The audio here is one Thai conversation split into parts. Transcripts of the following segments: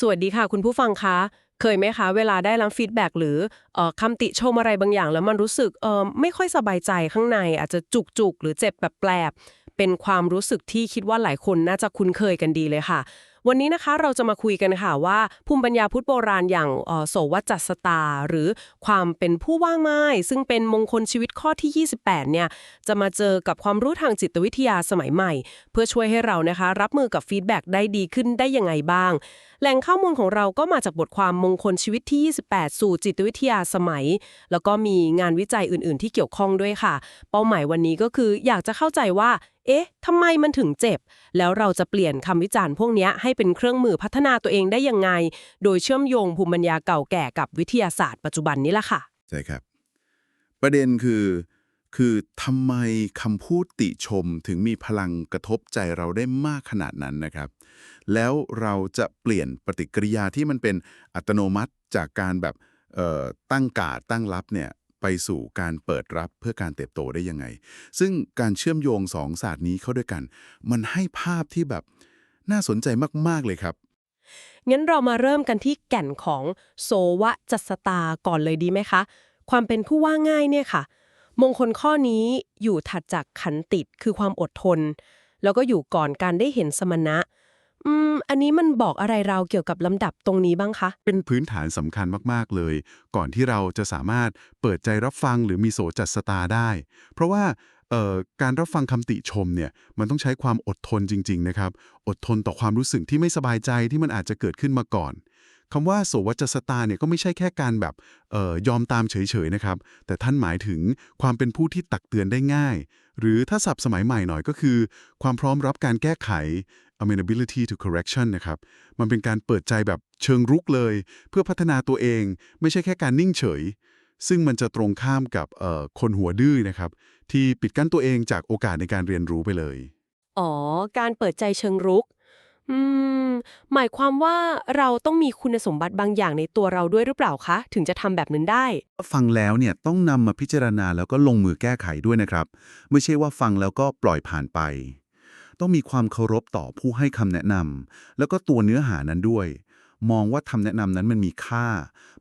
สวัสดีค่ะ คุณผู้ฟังคะ เคยไหมคะ เวลาได้รับฟีดแบ็กหรือออคำติชมอะไรบางอย่าง แล้วมันรู้สึกเออไม่ค่อยสบายใจข้างใน อาจจะจุกจุกหรือเจ็บแบบแปลบเป็นความรู้สึกที่คิดว่าหลายคนน่าจะคุ้นเคยกันดีเลยค่ะ วันนี้นะคะเราจะมาคุยกันค่ะว่า ภูมิปัญญาพุทธโบราณอย่างโสวัจจสตา หรือความเป็นผู้ว่างไม้ซึ่งเป็นมงคลชีวิตข้อที่ 28 เนี่ยจะมาเจอกับความรู้ทางจิตวิทยาสมัยใหม่ เพื่อช่วยให้เรานะคะ รับมือกับฟีดแบ็กได้ดีขึ้นได้ยังไงบ้าง แหล่งข้อมูลของเราก็มาจากบทความมงคลชีวิตที่ 28 สู่จิตวิทยาสมัย แล้วก็มีงานวิจัยอื่น ๆ ที่เกี่ยวข้องด้วยค่ะ เป้าหมายวันนี้ก็คืออยากจะเข้าใจว่า เอ๊ะทำไมมันถึงเจ็บ แล้วเราจะเปลี่ยนคำวิจารณ์พวกนี้ให้เป็นเครื่องมือพัฒนาตัวเองได้ยังไง โดยเชื่อมโยงภูมิปัญญาเก่าแก่กับวิทยาศาสตร์ปัจจุบันนี้ล่ะค่ะ ใช่ครับ ประเด็นคือ คือทำไมคำพูดติชมถึงมีพลังกระทบใจเราได้มากขนาดนั้นนะครับ แล้วเราจะเปลี่ยนปฏิกิริยาที่มันเป็นอัตโนมัติจากการแบบตั้งการดตั้งรับเนี่ยไปสู่การเปิดรับเพื่อการเติบโตได้ยังไง ซึ่งการเชื่อมโยงสองศาสตร์นี้เข้าด้วยกัน มันให้ภาพที่แบบน่าสนใจมาก ๆ เลยครับ งั้นเรามาเริ่มกันที่แก่นของโสวะจัสตาก่อนเลยดีไหมคะ ความเป็นผู้ว่าง่ายเนี่ยค่ะ มงคลข้อนี้อยู่ถัดจากขันติดคือความอดทน แล้วก็อยู่ก่อนการได้เห็นสมณะ อืม อันนี้มันบอกอะไรเราเกี่ยวกับลำดับตรงนี้บ้างคะ เป็นพื้นฐานสำคัญมาก ๆ เลย ก่อนที่เราจะสามารถเปิดใจรับฟังหรือมีโสจัดสตาได้ เพราะว่าเอ่อการรับฟังคำติชมเนี่ยมันต้องใช้ความอดทนจริง ๆ นะครับ อดทนต่อความรู้สึกที่ไม่สบายใจที่มันอาจจะเกิดขึ้นมาก่อน คำว่าโสวัจสตาเนี่ยก็ไม่ใช่แค่การแบบเอ่อยอมตามเฉยๆนะครับ แต่ท่านหมายถึงความเป็นผู้ที่ตักเตือนได้ง่าย หรือถ้าศัพท์สมัยใหม่หน่อยก็คือ ความพร้อมรับการแก้ไข amenability to correction นะครับ มันเป็นการเปิดใจแบบเชิงรุกเลย เพื่อพัฒนาตัวเอง ไม่ใช่แค่การนิ่งเฉย ซึ่งมันจะตรงข้ามกับเอ่อคนหัวดื้อนะครับ ที่ปิดกั้นตัวเองจากโอกาสในการเรียนรู้ไปเลย อ๋อ การเปิดใจเชิงรุก อืม หมายความว่าเราต้องมีคุณสมบัติบางอย่างในตัวเราด้วยหรือเปล่าคะ ถึงจะทำแบบนั้นได้ ฟังแล้วเนี่ยต้องนำมาพิจารณาแล้วก็ลงมือแก้ไขด้วยนะครับ ไม่ใช่ว่าฟังแล้วก็ปล่อยผ่านไป ต้องมีความเคารพต่อผู้ให้คำแนะนำแล้วก็ตัวเนื้อหานั้นด้วย มองว่าคำแนะนำนั้นมันมีค่า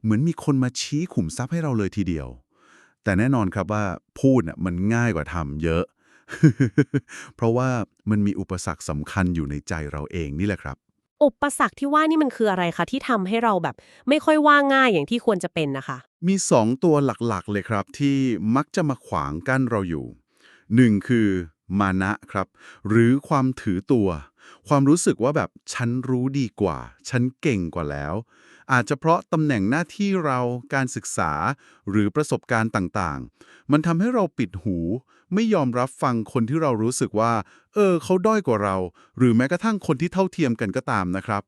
เหมือนมีคนมาชี้ขุมทรัพย์ให้เราเลยทีเดียว แต่แน่นอนครับว่าพูดน่ะมันง่ายกว่าทำเยอะ เพราะว่ามันมีอุปสรรคสำคัญอยู่ในใจเราเองนี่แหละครับ อุปสรรคที่ว่านี่มันคืออะไรคะที่ทำให้เราแบบไม่ค่อยว่าง่ายอย่างที่ควรจะเป็นนะคะ มีสองตัวหลักๆเลยครับที่มักจะมาขวางกั้นเราอยู่หนึ่งคือมานะครับ หรือความถือตัว ความรู้สึกว่าแบบฉันรู้ดีกว่า ฉันเก่งกว่าแล้ว อาจจะเพราะตำแหน่งหน้าที่เราการศึกษาหรือประสบการณ์ต่างๆ มันทำให้เราปิดหู ไม่ยอมรับฟังคนที่เรารู้สึกว่า เออ เขาด้อยกว่าเรา หรือแม้กระทั่งคนที่เท่าเทียมกันก็ตามนะครับ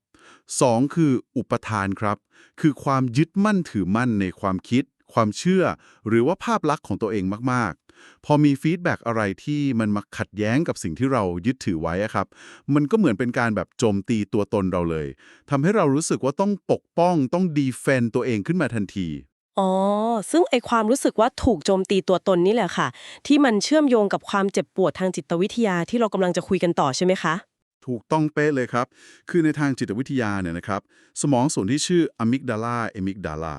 สองคืออุปทานครับ คือความยึดมั่นถือมั่นในความคิด ความเชื่อ หรือว่าภาพลักษณ์ของตัวเองมาก ๆ พอมีฟีดแบ็กอะไรที่มันมาขัดแย้งกับสิ่งที่เรายึดถือไว้ครับ มันก็เหมือนเป็นการแบบโจมตีตัวตนเราเลยทำให้เรารู้สึกว่าต้องปกป้องต้องดีเฟนตัวเองขึ้นมาทันที อ๋อ ซึ่งไอความรู้สึกว่าถูกโจมตีตัวตนนี่แหละค่ะ ที่มันเชื่อมโยงกับความเจ็บปวดทางจิตวิทยาที่เรากำลังจะคุยกันต่อใช่ไหมคะ ถูกต้องเป๊ะเลยครับ คือในทางจิตวิทยาเนี่ยนะครับ สมองส่วนที่ชื่ออะมิกดาลาเอมิกดาลา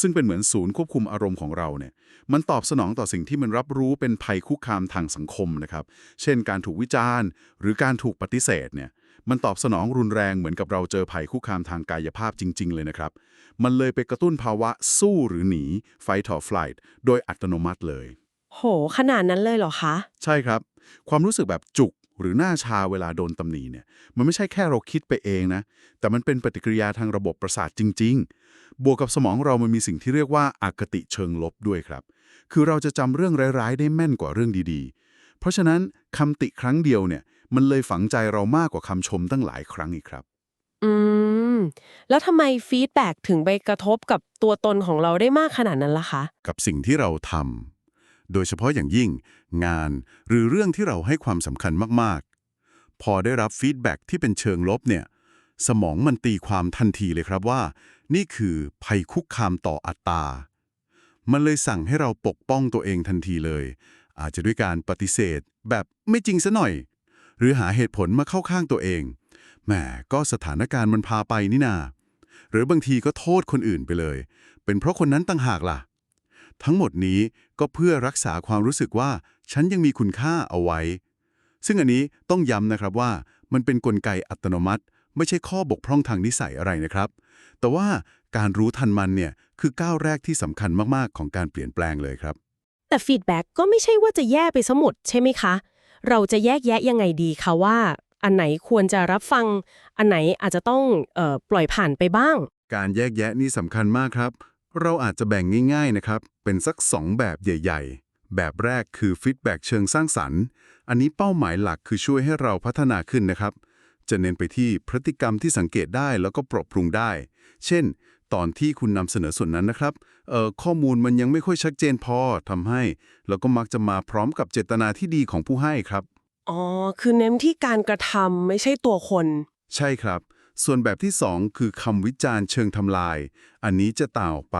ซึ่งเป็นเหมือนศูนย์ควบคุมอารมณ์ของเราเนี่ย มันตอบสนองต่อสิ่งที่มันรับรู้เป็นภัยคุกคามทางสังคมนะครับ เช่นการถูกวิจารณ์ หรือการถูกปฏิเสธเนี่ย มันตอบสนองรุนแรงเหมือนกับเราเจอภัยคุกคามทางกายภาพจริง ๆ เลยนะครับ มันเลยไปกระตุ้นภาวะสู้หรือหนี fight or flight โดยอัตโนมัติเลย โห ขนาดนั้นเลยเหรอคะ ใช่ครับ ความรู้สึกแบบจุกหรือหน้าชาเวลาโดนตำหนิเนี่ย มันไม่ใช่แค่เราคิดไปเองนะ แต่มันเป็นปฏิกิริยาทางระบบประสาทจริง ๆ บวกกับสมองเรามันมีสิ่งที่เรียกว่าอากติเชิงลบด้วยครับ คือเราจะจำเรื่องร้ายๆ ได้แม่นกว่าเรื่องดีๆ เพราะฉะนั้นคำติครั้งเดียวเนี่ย มันเลยฝังใจเรามากกว่าคำชมตั้งหลายครั้งอีกครับ อืม แล้วทำไมฟีดแบ็กถึงไปกระทบกับตัวตนของเราได้มากขนาดนั้นล่ะคะ กับสิ่งที่เราทำโดยเฉพาะอย่างยิ่ง งานหรือเรื่องที่เราให้ความสำคัญมากๆ พอได้รับฟีดแบ็กที่เป็นเชิงลบเนี่ย สมองมันตีความทันทีเลยครับว่า นี่คือภัยคุกคามต่ออัตตา มันเลยสั่งให้เราปกป้องตัวเองทันทีเลย อาจจะด้วยการปฏิเสธ แบบไม่จริงซะหน่อย หรือหาเหตุผลมาเข้าข้างตัวเองแหมก็สถานการณ์มันพาไปนี่นาหรือบางทีก็โทษคนอื่นไปเลย เป็นเพราะคนนั้นต่างหากล่ะ ทั้งหมดนี้ก็เพื่อรักษาความรู้สึกว่า ฉันยังมีคุณค่าเอาไว้ ซึ่งอันนี้ต้องย้ำนะครับว่ามันเป็นนกลไกอัตโนมัติ ไม่ใช่ข้อบกพร่องทางนิสัยอะไรนะครับ แต่ว่าการรู้ทันมันเนี่ยคือก้าวแรกที่สำคัญมากๆของการเปลี่ยนแปลงเลยครับ แต่ฟีดแบ็กก็ไม่ใช่ว่าจะแย่ไปสมุดใช่ไหมคะ เราจะแยกแยะยังไงดีคะว่า อันไหนควรจะรับฟัง อันไหนอาจจะต้องออปล่อยผ่านไปบ้าง การแยกแยะนี่สำคัญมากครับ เราอาจจะแบ่งง่าย ๆนะครับ เป็นสัก 2 แบบใหญ่ ๆ แบบแรกคือฟีดแบ็กเชิงสร้างสรรค์ อันนี้เป้าหมายหลักคือช่วยให้เราพัฒนาขึ้นนะครับจะเน้นไปที่พฤติกรรมที่สังเกตได้แล้วก็ปรับปรุงได้ เช่น ตอนที่คุณนำเสนอส่วนนั้นนะครับเอ่อข้อมูลมันยังไม่ค่อยชัดเจนพอทำให้แล้วก็มักจะมาพร้อมกับเจตนาที่ดีของผู้ให้ครับ อ๋อ คือเน้นที่การกระทำไม่ใช่ตัวคน ใช่ครับ ส่วนแบบที่ 2 คือคำวิจารณ์เชิงทำลาย อันนี้จะต่างออกไป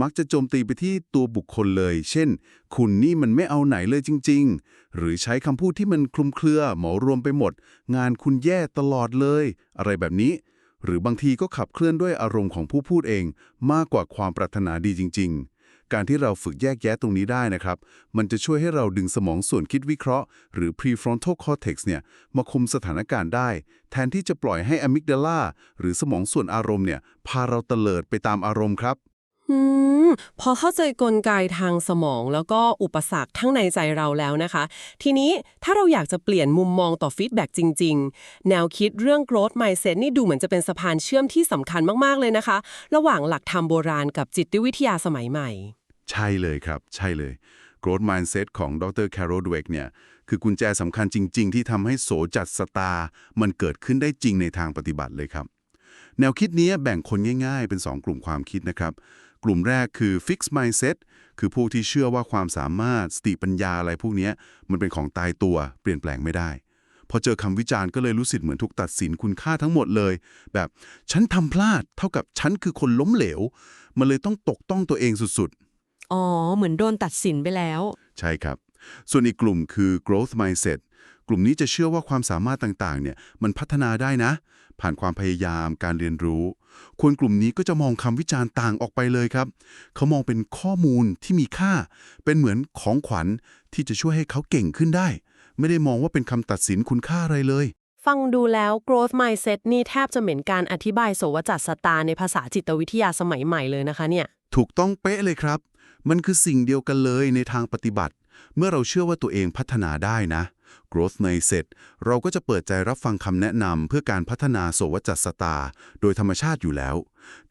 มักจะโจมตีไปที่ตัวบุคคลเลย เช่น คุณนี่มันไม่เอาไหนเลยจริง ๆ หรือใช้คำพูดที่มันคลุมเครือเหมารวมไปหมด งานคุณแย่ตลอดเลย อะไรแบบนี้ หรือบางทีก็ขับเคลื่อนด้วยอารมณ์ของผู้พูดเอง มากกว่าความปรารถนาดีจริง ๆ การที่เราฝึกแยกแยะตรงนี้ได้นะครับ มันจะช่วยให้เราดึงสมองส่วนคิดวิเคราะห์ หรือ prefrontal cortex เนี่ยมาคุมสถานการณ์ได้ แทนที่จะปล่อยให้อะมิกดาลาหรือสมองส่วนอารมณ์เนี่ยพาเราเตลิดไปตามอารมณ์ครับ อืมพอเข้าใจกลไกทางสมองแล้วก็อุปสรรคทั้งในใจเราแล้วนะคะ ทีนี้ถ้าเราอยากจะเปลี่ยนมุมมองต่อฟีดแบ็กจริง ๆ แนวคิดเรื่อง growth mindset นี่ดูเหมือนจะเป็นสะพานเชื่อมที่สำคัญมากๆเลยนะคะ ระหว่างหลักธรรมโบราณกับจิตวิทยาสมัยใหม่ ใช่เลยครับ ใช่เลย growth mindset ของดร Carol Dweck เนี่ยคือกุญแจสำคัญจริง ๆ ที่ทำให้โสจัดสตามันเกิดขึ้นได้จริงในทางปฏิบัติเลยครับแนวคิดนี้แบ่งคนง่ายๆ เป็น 2 กลุ่มความคิดนะครับ กลุ่มแรกคือ fixed mindset คือพวกที่เชื่อว่าความสามารถสติปัญญาอะไรพวกเนี้ยมันเป็นของตายตัวเปลี่ยนแปลงไม่ได้ พอเจอคำวิจารณ์ก็เลยรู้สึกเหมือนถูกตัดสินคุณค่าทั้งหมดเลย แบบฉันทำพลาดเท่ากับฉันคือคนล้มเหลว มันเลยต้องตกต้องตัวเองสุดๆ อ๋อ เหมือนโดนตัดสินไปแล้ว ใช่ครับ ส่วนอีกกลุ่มคือ growth mindset กลุ่มนี้จะเชื่อว่าความสามารถต่างๆเนี่ยมันพัฒนาได้นะ ผ่านความพยายามการเรียนรู้ คนกลุ่มนี้ก็จะมองคำวิจารณ์ต่างออกไปเลยครับ เขามองเป็นข้อมูลที่มีค่า เป็นเหมือนของขวัญที่จะช่วยให้เขาเก่งขึ้นได้ ไม่ได้มองว่าเป็นคำตัดสินคุณค่าอะไรเลย ฟังดูแล้ว growth mindset นี่แทบจะเหมือนการอธิบายโสวจัตสตาร์ในภาษาจิตวิทยาสมัยใหม่เลยนะคะเนี่ย ถูกต้องเป๊ะเลยครับ มันคือสิ่งเดียวกันเลยในทางปฏิบัติ เมื่อเราเชื่อว่าตัวเองพัฒนาได้นะ growth mindset เราก็จะเปิดใจรับฟังคำแนะนำเพื่อการพัฒนาโสวจัตสตา โดยธรรมชาติอยู่แล้ว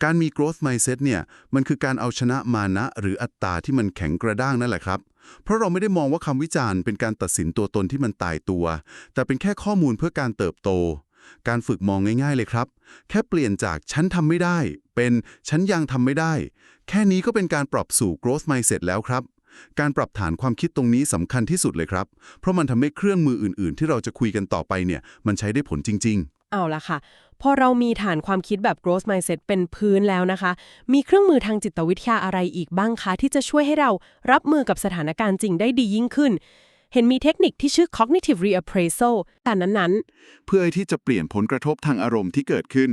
การมี growth mindset เนี่ยมันคือการเอาชนะมานะ หรืออัตตาที่มันแข็งกระด้างนั่นแหละครับ เพราะเราไม่ได้มองว่าคำวิจารณ์เป็นการตัดสินตัวตนที่มันตายตัว แต่เป็นแค่ข้อมูลเพื่อการเติบโต การฝึกมองง่ายๆเลยครับ แค่เปลี่ยนจากฉันทำไม่ได้ เป็นฉันยังทำไม่ได้ แค่นี้ก็เป็นการปรับสู่ growth mindset แล้วครับ การปรับฐานความคิดตรงนี้สำคัญที่สุดเลยครับ เพราะมันทำให้เครื่องมืออื่น ๆ ที่เราจะคุยกันต่อไปเนี่ย มันใช้ได้ผลจริงเอาละค่ะ พอเรามีฐานความคิดแบบ growth mindset เป็นพื้นแล้วนะคะ มีเครื่องมือทางจิตวิทยาอะไรอีกบ้างคะ ที่จะช่วยให้เรารับมือกับสถานการณ์จริงได้ดียิ่งขึ้น เห็นมีเทคนิคที่ชื่อ cognitive reappraisal แต่นั้นๆ เพื่อที่จะเปลี่ยนผลกระทบทางอารมณ์ที่เกิดขึ้น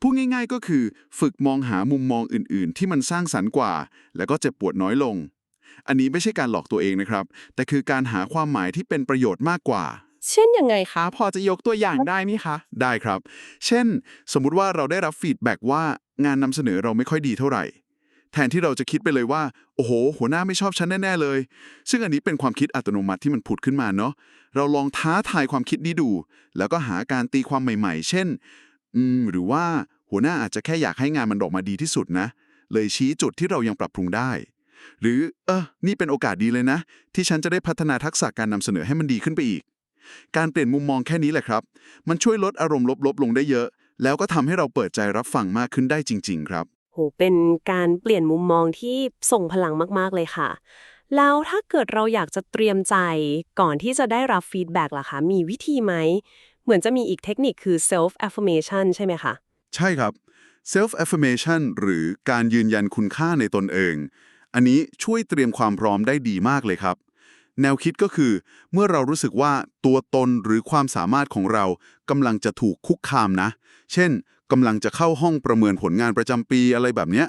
พูดง่ายๆก็คือ ฝึกมองหามุมมองอื่น ๆ ที่มันสร้างสรรค์กว่า แล้วก็เจ็บปวดน้อยลง อันนี้ไม่ใช่การหลอกตัวเองนะครับ แต่คือการหาความหมายที่เป็นประโยชน์มากกว่า เช่นยังไงคะ พอจะยกตัวอย่างได้ไหมคะ ได้ครับ เช่น สมมุติว่าเราได้รับฟีดแบ็กว่างานนำเสนอเราไม่ค่อยดีเท่าไหร่ แทนที่เราจะคิดไปเลยว่า โอ้โห หัวหน้าไม่ชอบฉันแน่ ๆ เลย ซึ่งอันนี้เป็นความคิดอัตโนมัติที่มันผุดขึ้นมาเนาะเราลองท้าทายความคิดนี้ดู แล้วก็หาการตีความใหม่ ๆ เช่น อืม หรือว่าหัวหน้าอาจจะแค่อยากให้งานมันออกมาดีที่สุดนะ เลยชี้จุดที่เรายังปรับปรุงได้ หรือเออนี่เป็นโอกาสดีเลยนะ ที่ฉันจะได้พัฒนาทักษะการนำเสนอให้มันดีขึ้นไปอีก การเปลี่ยนมุมมองแค่นี้แหละครับ มันช่วยลดอารมณ์ลบๆลงได้เยอะ แล้วก็ทำให้เราเปิดใจรับฟังมากขึ้นได้จริง ๆ ครับโหเป็นการเปลี่ยนมุมมองที่ส่งพลังมากๆเลยค่ะ แล้วถ้าเกิดเราอยากจะเตรียมใจก่อนที่จะได้รับฟีดแบ็กล่ะคะมีวิธีไหม เหมือนจะมีอีกเทคนิคคือ self affirmation ใช่ไหมคะ ใช่ครับ self affirmation หรือการยืนยันคุณค่าในตนเอง อันนี้ช่วยเตรียมความพร้อมได้ดีมากเลยครับ แนวคิดก็คือ เมื่อเรารู้สึกว่าตัวตนหรือความสามารถของเรากำลังจะถูกคุกคามนะ เช่นกำลังจะเข้าห้องประเมินผลงานประจำปีอะไรแบบเนี้ย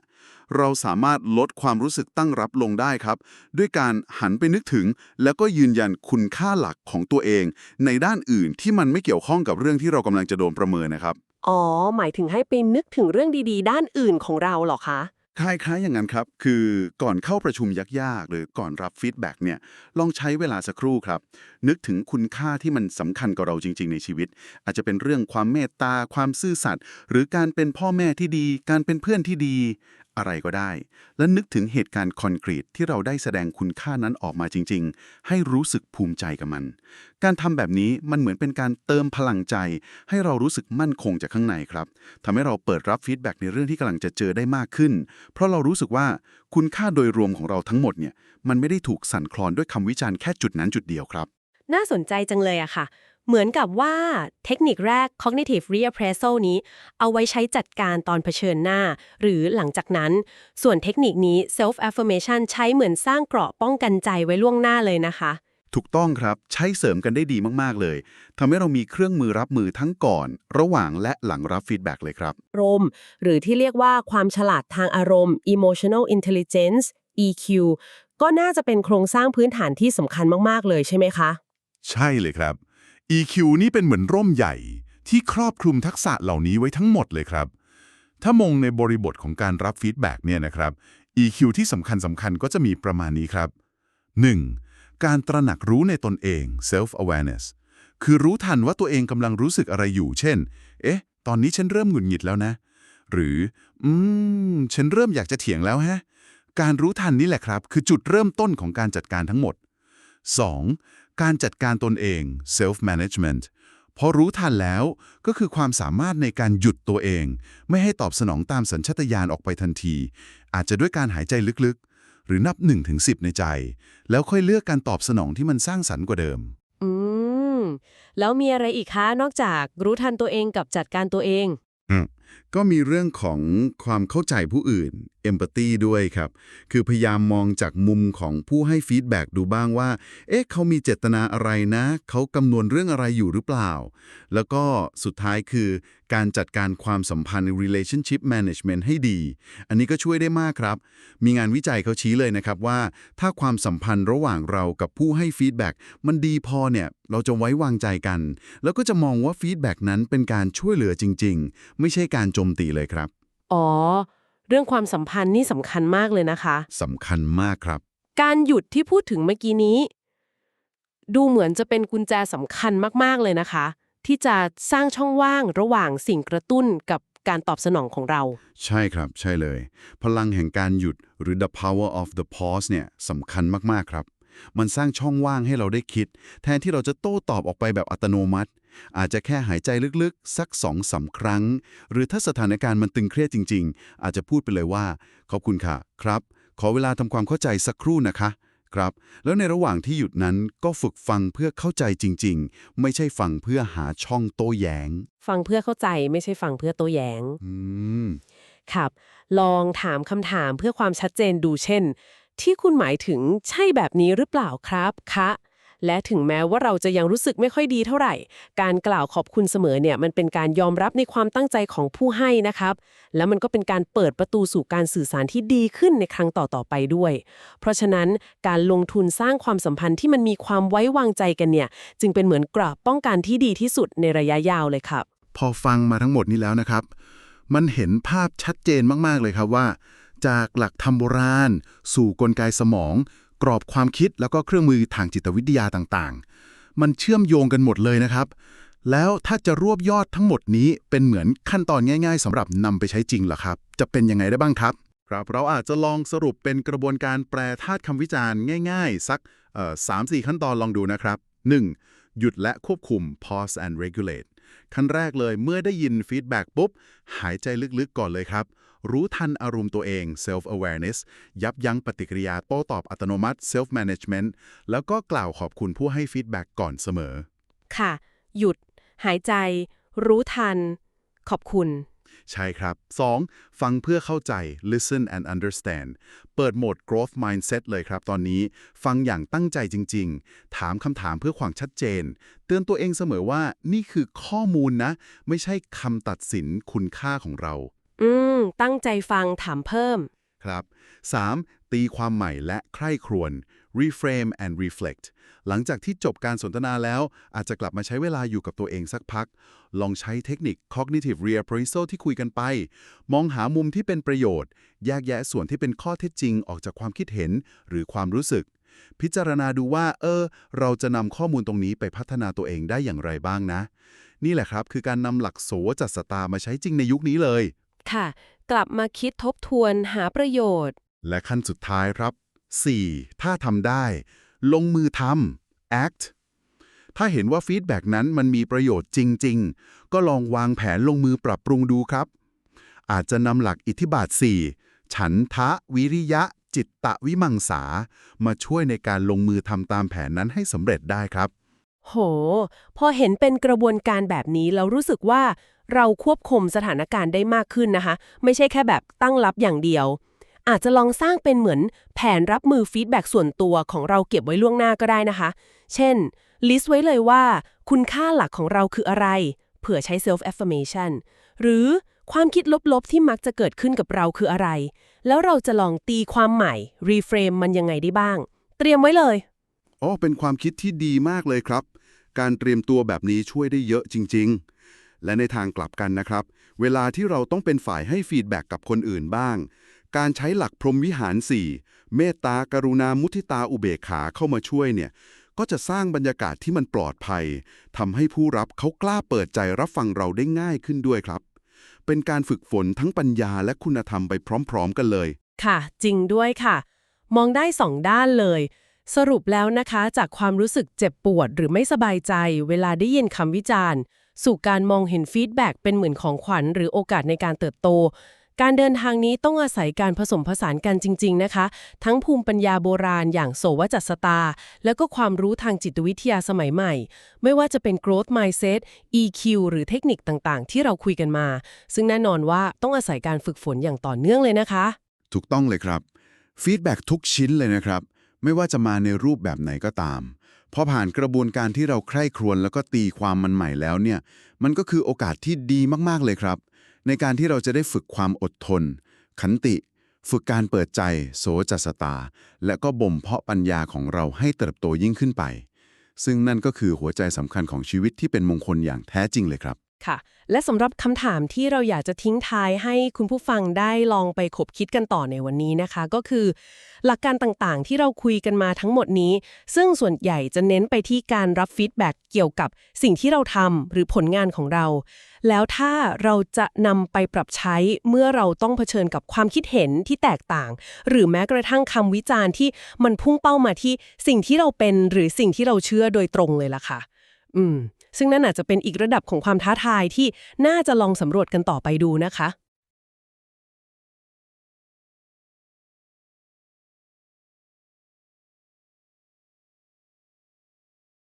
เราสามารถลดความรู้สึกตั้งรับลงได้ครับ ด้วยการหันไปนึกถึง แล้วก็ยืนยันคุณค่าหลักของตัวเอง ในด้านอื่นที่มันไม่เกี่ยวข้องกับเรื่องที่เรากำลังจะโดนประเมินนะครับ อ๋อ หมายถึงให้ไปนึกถึงเรื่องดีๆ ด้านอื่นของเราเหรอคะ คล้ายๆอย่างนั้นครับ คือก่อนเข้าประชุมยากๆ หรือก่อนรับฟีดแบ็กเนี่ย ลองใช้เวลาสักครู่ครับ นึกถึงคุณค่าที่มันสำคัญกับเราจริง ๆ ในชีวิต อาจจะเป็นเรื่องความเมตตา ความซื่อสัตย์ หรือการเป็นพ่อแม่ที่ดี การเป็นเพื่อนที่ดี อะไรก็ได้ และนึกถึงเหตุการณ์คอนกรีตที่เราได้แสดงคุณค่านั้นออกมาจริง ๆ ให้รู้สึกภูมิใจกับมัน การทำแบบนี้มันเหมือนเป็นการเติมพลังใจ ให้เรารู้สึกมั่นคงจากข้างในครับทำให้เราเปิดรับฟีดแบ็กในเรื่องที่กำลังจะเจอได้มากขึ้น เพราะเรารู้สึกว่าคุณค่าโดยรวมของเราทั้งหมดเนี่ยมันไม่ได้ถูกสั่นคลอนด้วยคำวิจารณ์แค่จุดนั้นจุดเดียวครับ น่าสนใจจังเลยอะค่ะ เหมือนกับว่าเทคนิคแรก cognitive reappraisal นี้ เอาไว้ใช้จัดการตอนเผชิญหน้า หรือหลังจากนั้น ส่วนเทคนิคนี้ self affirmation ใช้เหมือนสร้างเกราะป้องกันใจไว้ล่วงหน้าเลยนะคะ ถูกต้องครับใช้เสริมกันได้ดีมาก ๆ เลยทำให้เรามีเครื่องมือรับมือทั้งก่อน ระหว่างและหลังรับฟีดแบ็กเลยครับอารมณ์หรือที่เรียกว่าความฉลาดทางอารมณ์ emotional intelligence EQ ก็น่าจะเป็นโครงสร้างพื้นฐานที่สำคัญมาก ๆ เลยใช่ไหมคะ ใช่เลยครับ EQ นี่เป็นเหมือนร่มใหญ่ที่ครอบคลุมทักษะเหล่านี้ไว้ทั้งหมดเลยครับ ถ้ามองในบริบทของการรับฟีดแบ็กเนี่ยนะครับ EQ ที่สำคัญสำคัญก็จะมีประมาณนี้ครับ 1. การตระหนักรู้ในตนเอง self awareness คือรู้ทันว่าตัวเองกำลังรู้สึกอะไรอยู่ เช่น เอ๊ะ ตอนนี้ฉันเริ่มหงุดหงิดแล้วนะ หรือ อืม ฉันเริ่มอยากจะเถียงแล้วฮะ การรู้ทันนี่แหละครับ คือจุดเริ่มต้นของการจัดการทั้งหมด 2. การจัดการตนเอง self management พอรู้ทันแล้วก็คือความสามารถในการหยุดตัวเอง ไม่ให้ตอบสนองตามสัญชาตญาณออกไปทันที อาจจะด้วยการหายใจลึกๆ หรือนับ1ถึง10ในใจ แล้วค่อยเลือกการตอบสนองที่มันสร้างสรรค์กว่าเดิม อืม แล้วมีอะไรอีกคะ นอกจากรู้ทันตัวเองกับจัดการตัวเอง ก็มีเรื่องของความเข้าใจผู้อื่น empathy ด้วยครับ คือพยายามมองจากมุมของผู้ให้ฟีดแบ็กดูบ้างว่า เอ๊ะ เขามีเจตนาอะไรนะ เขากำนวณเรื่องอะไรอยู่หรือเปล่า แล้วก็สุดท้ายคือการจัดการความสัมพันธ์ relationship management ให้ดี อันนี้ก็ช่วยได้มากครับ มีงานวิจัยเขาชี้เลยนะครับว่า ถ้าความสัมพันธ์ระหว่างเรากับผู้ให้ฟีดแบ็กมันดีพอเนี่ย เราจะไว้วางใจกัน แล้วก็จะมองว่าฟีดแบ็กนั้นเป็นการช่วยเหลือจริง ๆ ไม่ใช่การโจมตีเลยครับ อ๋อ เรื่องความสัมพันธ์นี่สำคัญมากเลยนะคะสำคัญมากครับ การหยุดที่พูดถึงเมื่อกี้นี้ ดูเหมือนจะเป็นกุญแจสำคัญมากๆเลยนะคะ ที่จะสร้างช่องว่างระหว่างสิ่งกระตุ้นกับการตอบสนองของเรา ใช่ครับ ใช่เลย พลังแห่งการหยุดหรือ the power of the pause เนี่ยสำคัญมาก ๆ ครับ มันสร้างช่องว่างให้เราได้คิด แทนที่เราจะโต้ตอบออกไปแบบอัตโนมัติ อาจจะแค่หายใจลึกๆ สักสองสาครั้ง หรือถ้าสถานการณ์มันตึงเครียดจริง ๆ อาจจะพูดไปเลยว่า ขอบคุณค่ะ ครับ ขอเวลาทำความเข้าใจสักครู่นะคะครับแล้วในระหว่างที่หยุดนั้นก็ฝึกฟังเพื่อเข้าใจจริง ๆ ไม่ใช่ฟังเพื่อหาช่องโต้แย้ง ฟังเพื่อเข้าใจไม่ใช่ฟังเพื่อโต้แย้งอืมครับ ลองถามคำถามเพื่อความชัดเจนดูเช่น ที่คุณหมายถึงใช่แบบนี้หรือเปล่าครับคะและถึงแม้ว่าเราจะยังรู้สึกไม่ค่อยดีเท่าไหร่ การกล่าวขอบคุณเสมอเนี่ยมันเป็นการยอมรับในความตั้งใจของผู้ให้นะครับ แล้วมันก็เป็นการเปิดประตูสู่การสื่อสารที่ดีขึ้นในครั้งต่อๆไปด้วย เพราะฉะนั้นการลงทุนสร้างความสัมพันธ์ที่มันมีความไว้วางใจกันเนี่ย จึงเป็นเหมือนกราบป้องกันที่ดีที่สุดในระยะยาวเลยครับ พอฟังมาทั้งหมดนี้แล้วนะครับ มันเห็นภาพชัดเจนมากๆเลยครับว่า จากหลักธรรมโบราณ สู่กลไกสมอง กรอบความคิดแล้วก็เครื่องมือทางจิตวิทยาต่างๆ มันเชื่อมโยงกันหมดเลยนะครับ แล้วถ้าจะรวบยอดทั้งหมดนี้เป็นเหมือนขั้นตอนง่ายๆสำหรับนำไปใช้จริงเหรอครับ จะเป็นยังไงได้บ้างครับครับเราอาจจะลองสรุปเป็นกระบวนการแปลธาตุคำวิจารณ์ง่ายๆ สักสามสี่ขั้นตอนลองดูนะครับ 1. หยุดและควบคุม pause and regulate ขั้นแรกเลยเมื่อได้ยินฟีดแบ็กปุ๊บ หายใจลึกๆก่อนเลยครับ รู้ทันอารมณ์ตัวเอง self awareness ยับยั้งปฏิกิริยาโต้ตอบอัตโนมัติ self management แล้วก็กล่าวขอบคุณผู้ให้ฟีดแบ็กก่อนเสมอ ค่ะ หยุด หายใจ รู้ทัน ขอบคุณ ใช่ครับ 2. ฟังเพื่อเข้าใจ listen and understand เปิดโหมด growth mindset เลยครับตอนนี้ ฟังอย่างตั้งใจจริง ๆ ถามคำถามเพื่อความชัดเจน เตือนตัวเองเสมอว่านี่คือข้อมูลนะ ไม่ใช่คำตัดสินคุณค่าของเรา อืม ตั้งใจฟังถามเพิ่ม ครับ 3. ตีความใหม่และใคร่ครวญ reframe and reflect หลังจากที่จบการสนทนาแล้ว อาจจะกลับมาใช้เวลาอยู่กับตัวเองสักพัก ลองใช้เทคนิค cognitive reappraisal ที่คุยกันไป มองหามุมที่เป็นประโยชน์ แยกแยะส่วนที่เป็นข้อเท็จจริงออกจากความคิดเห็นหรือความรู้สึก พิจารณาดูว่า เออ เราจะนำข้อมูลตรงนี้ไปพัฒนาตัวเองได้อย่างไรบ้างนะ นี่แหละครับ คือการนำหลักโสจัสตามาใช้จริงในยุคนี้เลย ค่ะ กลับมาคิดทบทวนหาประโยชน์ และขั้นสุดท้ายครับ 4. ถ้าทำได้ ลงมือทำ act ถ้าเห็นว่าฟีดแบ็กนั้นมันมีประโยชน์จริง ๆ ก็ลองวางแผนลงมือปรับปรุงดูครับ อาจจะนำหลักอิทธิบาท 4 ฉันทะ วิริยะ จิตตะวิมังสา มาช่วยในการลงมือทำตามแผนนั้นให้สำเร็จได้ครับ โห พอเห็นเป็นกระบวนการแบบนี้แล้วรู้สึกว่าเราควบคุมสถานการณ์ได้มากขึ้นนะคะ ไม่ใช่แค่แบบตั้งรับอย่างเดียว อาจจะลองสร้างเป็นเหมือนแผนรับมือฟีดแบ็กส่วนตัวของเราเก็บไว้ล่วงหน้าก็ได้นะคะ เช่น ลิสต์ไว้เลยว่า คุณค่าหลักของเราคืออะไร เผื่อใช้ self affirmation หรือความคิดลบๆ ที่มักจะเกิดขึ้นกับเราคืออะไร แล้วเราจะลองตีความใหม่ reframe มันยังไงได้บ้าง เตรียมไว้เลย อ๋อ เป็นความคิดที่ดีมากเลยครับ การเตรียมตัวแบบนี้ช่วยได้เยอะจริง ๆ และในทางกลับกันนะครับ เวลาที่เราต้องเป็นฝ่ายให้ฟีดแบ็กกับคนอื่นบ้าง การใช้หลักพรหมวิหาร 4 เมตตากรุณามุทิตาอุเบกขาเข้ามาช่วยเนี่ยก็จะสร้างบรรยากาศที่มันปลอดภัยทำให้ผู้รับเขากล้าเปิดใจรับฟังเราได้ง่ายขึ้นด้วยครับ เป็นการฝึกฝนทั้งปัญญาและคุณธรรมไปพร้อม ๆ กันเลย ค่ะ จริงด้วยค่ะ มองได้สองด้านเลย สรุปแล้วนะคะ จากความรู้สึกเจ็บปวดหรือไม่สบายใจ เวลาได้ยินคำวิจารณ์ สู่การมองเห็นฟีดแบ็กเป็นเหมือนของขวัญหรือโอกาสในการเติบโต การเดินทางนี้ต้องอาศัยการผสมผสานกันจริง ๆ นะคะ ทั้งภูมิปัญญาโบราณอย่างโสวจัสตา แล้วก็ความรู้ทางจิตวิทยาสมัยใหม่ ไม่ว่าจะเป็น growth mindset EQ หรือเทคนิคต่างๆ ที่เราคุยกันมา ซึ่งแน่นอนว่าต้องอาศัยการฝึกฝนอย่างต่อเนื่องเลยนะคะ ถูกต้องเลยครับฟีดแบ็ทุกชิ้นเลยนะครับ ไม่ว่าจะมาในรูปแบบไหนก็ตามพอผ่านกระบวนการที่เราใคร่ครวญแล้วก็ตีความมันใหม่แล้วเนี่ยมันก็คือโอกาสที่ดีมากๆเลยครับ ในการที่เราจะได้ฝึกความอดทน ขันติ ฝึกการเปิดใจ โสจัสตา และก็บ่มเพาะปัญญาของเราให้เติบโตยิ่งขึ้นไป ซึ่งนั่นก็คือหัวใจสำคัญของชีวิตที่เป็นมงคลอย่างแท้จริงเลยครับ ค่ะ และสำหรับคำถามที่เราอยากจะทิ้งท้ายให้คุณผู้ฟังได้ลองไปคบคิดกันต่อในวันนี้นะคะ ก็คือ หลักการต่างๆ ที่เราคุยกันมาทั้งหมดนี้ ซึ่งส่วนใหญ่จะเน้นไปที่การรับฟีดแบ็กเกี่ยวกับสิ่งที่เราทำหรือผลงานของเรา แล้วถ้าเราจะนำไปปรับใช้เมื่อเราต้องเผชิญกับความคิดเห็นที่แตกต่าง หรือแม้กระทั่งคำวิจารณ์ที่มันพุ่งเป้ามาที่สิ่งที่เราเป็นหรือสิ่งที่เราเชื่อโดยตรงเลยล่ะค่ะ อืม ซึ่งนั่นอาจจะเป็นอีกระดับของความท้าทายที่น่าจะลองสำรวจกันต่อไปดูนะคะ